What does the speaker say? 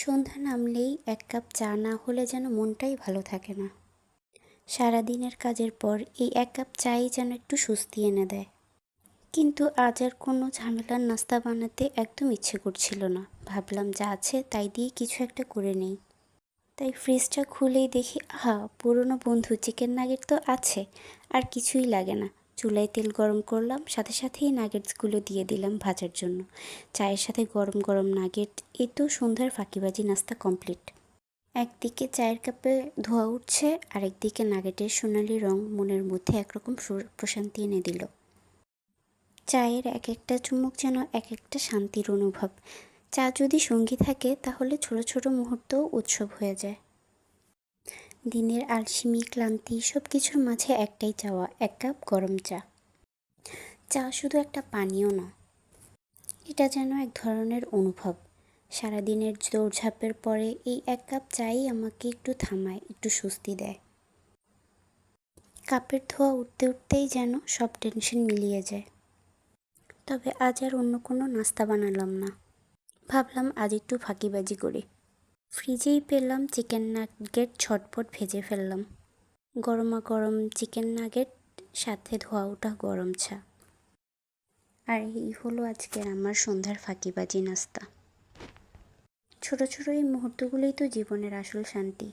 সন্ধ্যা নামলেই এক কাপ চা না হলে যেন মনটাই ভালো থাকে না। সারাদিনের কাজের পর এই এক কাপ চাই যেন একটু স্বস্তি এনে দেয়। কিন্তু আজ আর কোনো ঝামেলার নাস্তা বানাতে একদম ইচ্ছে করছিল না। ভাবলাম যা আছে তাই দিয়ে কিছু একটা করে নেই। তাই ফ্রিজটা খুলেই দেখি, আহা, পুরনো বন্ধু চিকেন নাগেট তো আছে, আর কিছুই লাগে না। চুলায় তেল গরম করলাম, সাথে সাথেই নাগেটসগুলো দিয়ে দিলাম ভাজার জন্য। চায়ের সাথে গরম গরম নাগেট এই তো সন্ধ্যার ফাঁকিবাজি নাস্তা কমপ্লিট। একদিকে চায়ের কাপে ধোয়া উঠছে, আরেকদিকে নাগেটের সোনালি রং মনের মধ্যে একরকম প্রশান্তি এনে দিল। চায়ের এক একটা চুমুক যেন এক একটা শান্তির অনুভব। চা যদি সঙ্গী থাকে, তাহলে ছোট ছোট মুহূর্তও উৎসব হয়ে যায়। দিনের আলসিমি, ক্লান্তি সব কিছুর মাঝে একটাই চাওয়া, এক কাপ গরম চা। চা শুধু একটা পানীয় না, এটা যেন এক ধরনের অনুভব। সারাদিনের দৌড়ঝাঁপের পরে এই এক কাপ চাই আমাকে একটু থামায়, একটু স্বস্তি দেয়। কাপের ধোয়া উঠতে উঠতেই যেন সব টেনশন মিলিয়ে যায়। তবে আজ আর অন্য কোনো নাস্তা বানালাম না। ভাবলাম আজ একটু ফাঁকিবাজি করি। ফ্রিজেই পেলাম চিকেন নাগেট, ছটপট ভেজে ফেললাম। গরমা গরম চিকেন নাগেট, সাথে ধোয়া ওঠা গরম চা। আর এই হলো আজকের আমার সন্ধ্যার ফাঁকিবাজি নাস্তা। ছোট ছোট এই মুহূর্তগুলোই তো জীবনের আসল শান্তি।